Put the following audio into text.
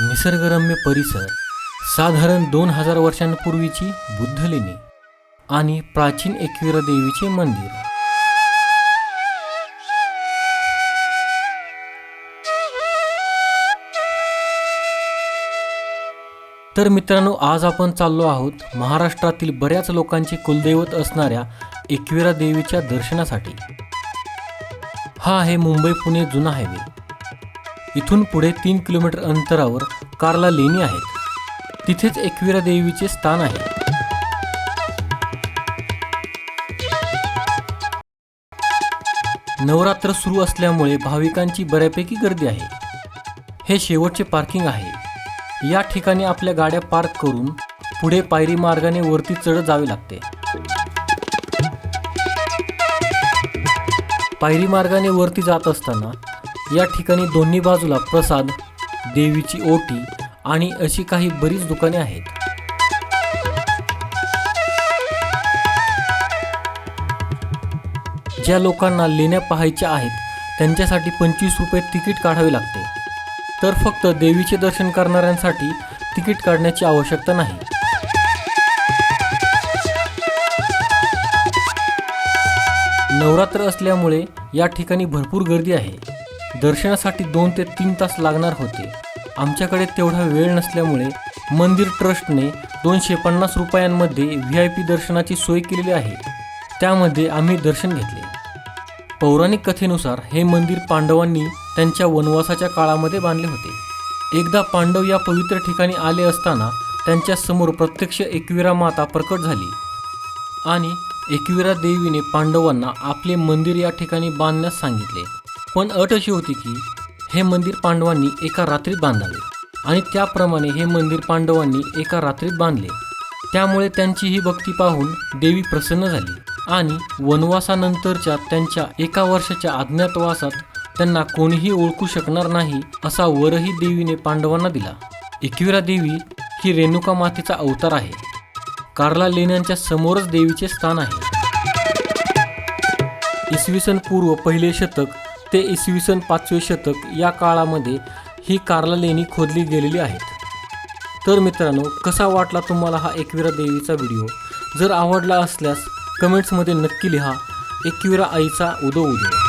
निसर्गरम्य परिसर साधारण दोन हजार वर्षांपूर्वीची बुद्धलेणी आणि प्राचीन एकविरा देवीचे मंदिर. तर मित्रांनो आज आपण चाललो आहोत महाराष्ट्रातील बऱ्याच लोकांची कुलदैवत असणाऱ्या एकविरा देवीच्या दर्शनासाठी. हा आहे मुंबई पुणे जुना हायवे इथून पुढे तीन किलोमीटर अंतरावर कार्ला लेणी आहेत. तिथेच एकविरा देवीचे स्थान आहे. नवरात्र सुरू असल्यामुळे भाविकांची बऱ्यापैकी गर्दी आहे. हे शेवटचे पार्किंग आहे. या ठिकाणी आपल्या गाड्या पार्क करून पुढे पायरी मार्गाने वरती चढत जावे लागते. पायरी मार्गाने वरती जात असताना या ठिकाणी दोन्ही बाजूला प्रसाद देवीची ओटी आणि अशी काही बरीच दुकाने आहेत. ज्या लोकांना लेण्या पाहायच्या आहेत त्यांच्यासाठी पंचवीस रुपये तिकीट काढावे लागते. तर फक्त देवीचे दर्शन करणाऱ्यांसाठी तिकीट काढण्याची आवश्यकता नाही. नवरात्र असल्यामुळे या ठिकाणी भरपूर गर्दी आहे. दर्शनासाठी दोन ते तीन तास लागणार होते. आमच्याकडे तेवढा वेळ नसल्यामुळे मंदिर ट्रस्टने दोनशे पन्नास रुपयांमध्ये व्ही आय पी दर्शनाची सोय केलेली आहे. त्यामध्ये आम्ही दर्शन घेतले. पौराणिक कथेनुसार हे मंदिर पांडवांनी त्यांच्या वनवासाच्या काळामध्ये बांधले होते. एकदा पांडव या पवित्र ठिकाणी आले असताना त्यांच्यासमोर प्रत्यक्ष एकविरा माता प्रकट झाली. आणि एकविरा देवीने पांडवांना आपले मंदिर या ठिकाणी बांधण्यास सांगितले. पण अट अशी होती की हे मंदिर पांडवांनी एका रात्रीत बांधावे. आणि त्याप्रमाणे हे मंदिर पांडवांनी एका रात्रीत बांधले. त्यामुळे त्यांची ही भक्ती पाहून देवी प्रसन्न झाली. आणि वनवासानंतरच्या त्यांच्या एका वर्षाच्या अज्ञातवासात त्यांना कोणीही ओळखू शकणार नाही असा वरही देवीने पांडवांना दिला. एकविरा देवी ही रेणुका मातेचा अवतार आहे. कार्ला लेण्यांच्या समोरच देवीचे स्थान आहे. इसवी सन पूर्व पहिले शतक ते इसवी सन पाचवे शतक या काळामध्ये ही कार्ला लेणी खोदली गेलेली आहेत. तर मित्रांनो कसा वाटला तुम्हाला हा एकविरा देवीचा व्हिडिओ? जर आवडला असल्यास कमेंट्समध्ये नक्की लिहा. एकविरा आईचा उदो उदो.